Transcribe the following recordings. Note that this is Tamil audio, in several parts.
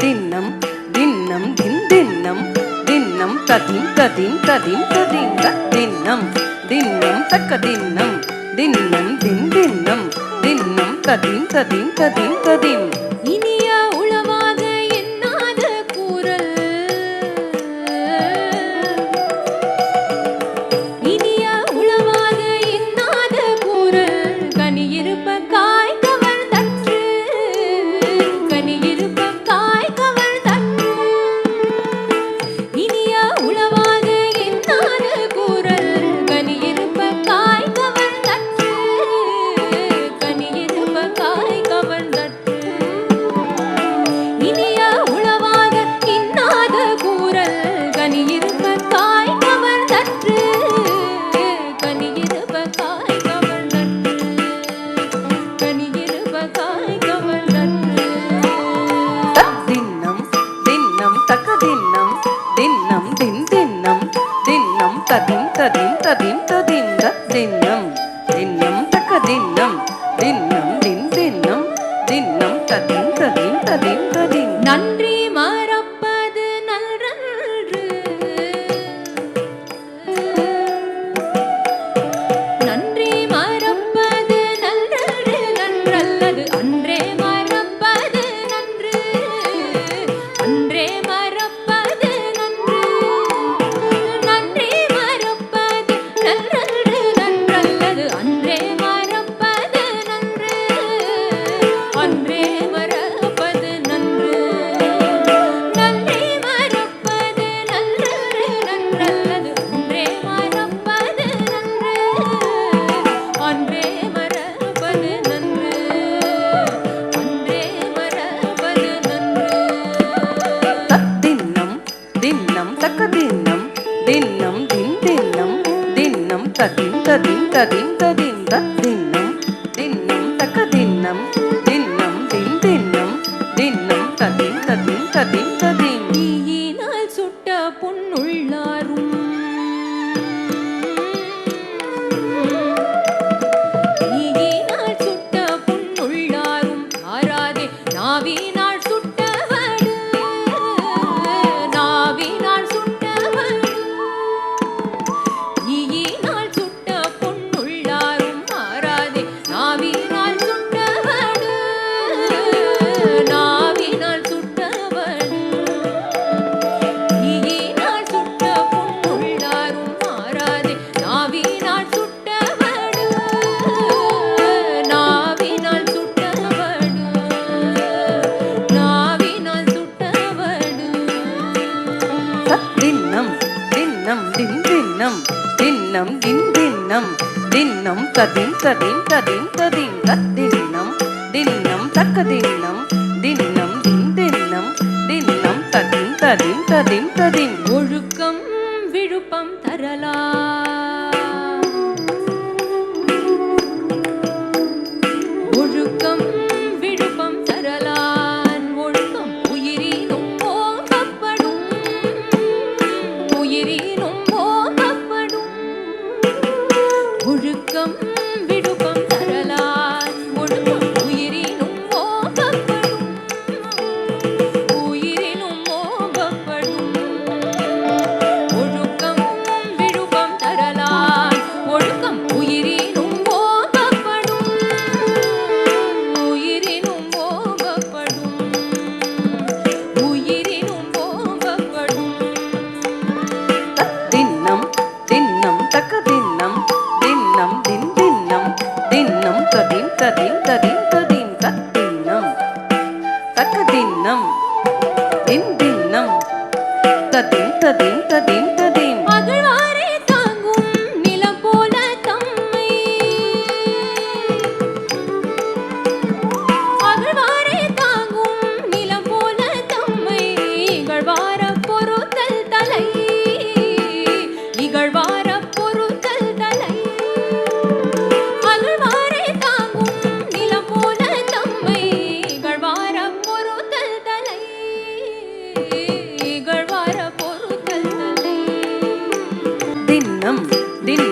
తిన్నం దిన్నం దిన్ దిన్నం. దిన్నం తదిం తదిం తదిం తదిం తిన్నం దిన్నం తక్క దిన్నం దిన్నం దిన్ దిన్నం. దిన్నం తదిం తదిం తదిం తదిం. దిన్నం తదిం తదిం దిన్నం దిన్నం తక దిన్నం దిన్నం దిన్ దిన్నం దిన్నం తదిం తదిం తదిం తదిం தின்னம் தின் தின்னம். தின்னம் ததின் ததின் ததின் ததின். সাথে তার தின் தின்னம் தின்னம் தின் தின்னம். தின்னம் கதின் கதின் கதின் கதின் கத்தின்னம் தின்னம் தக்க தின்னம் தின்னம் தின் தின்னம். தின்னம் ததின் ததின் ததின் ததின். ஒழுக்கம் விழுப்பம் தரலா. తదిం తదిం తదిం తదిం తద్దిన్నం తక్కదిన్నం దిన్ దిన్నం. తదిం తదిం తదిం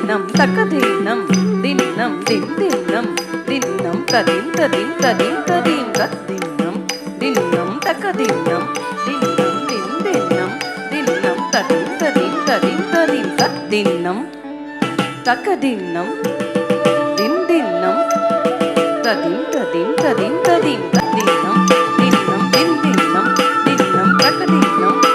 தினம் தக்கதீனம் தினம் தின் தினம் தினம் ததிம் ததிம் ததிம் ததிம் தத்தினம் தினம் தக்கதீனம் தினம் தின் தினம் தினம் ததிம் ததிம் ததிம் ததிம் தத்தினம் தக்கதீனம் தின் தினம் ததிம் ததிம் ததிம் ததிம் தத்தினம் தினம் தின் தினம் தினம் தக்கதீனம்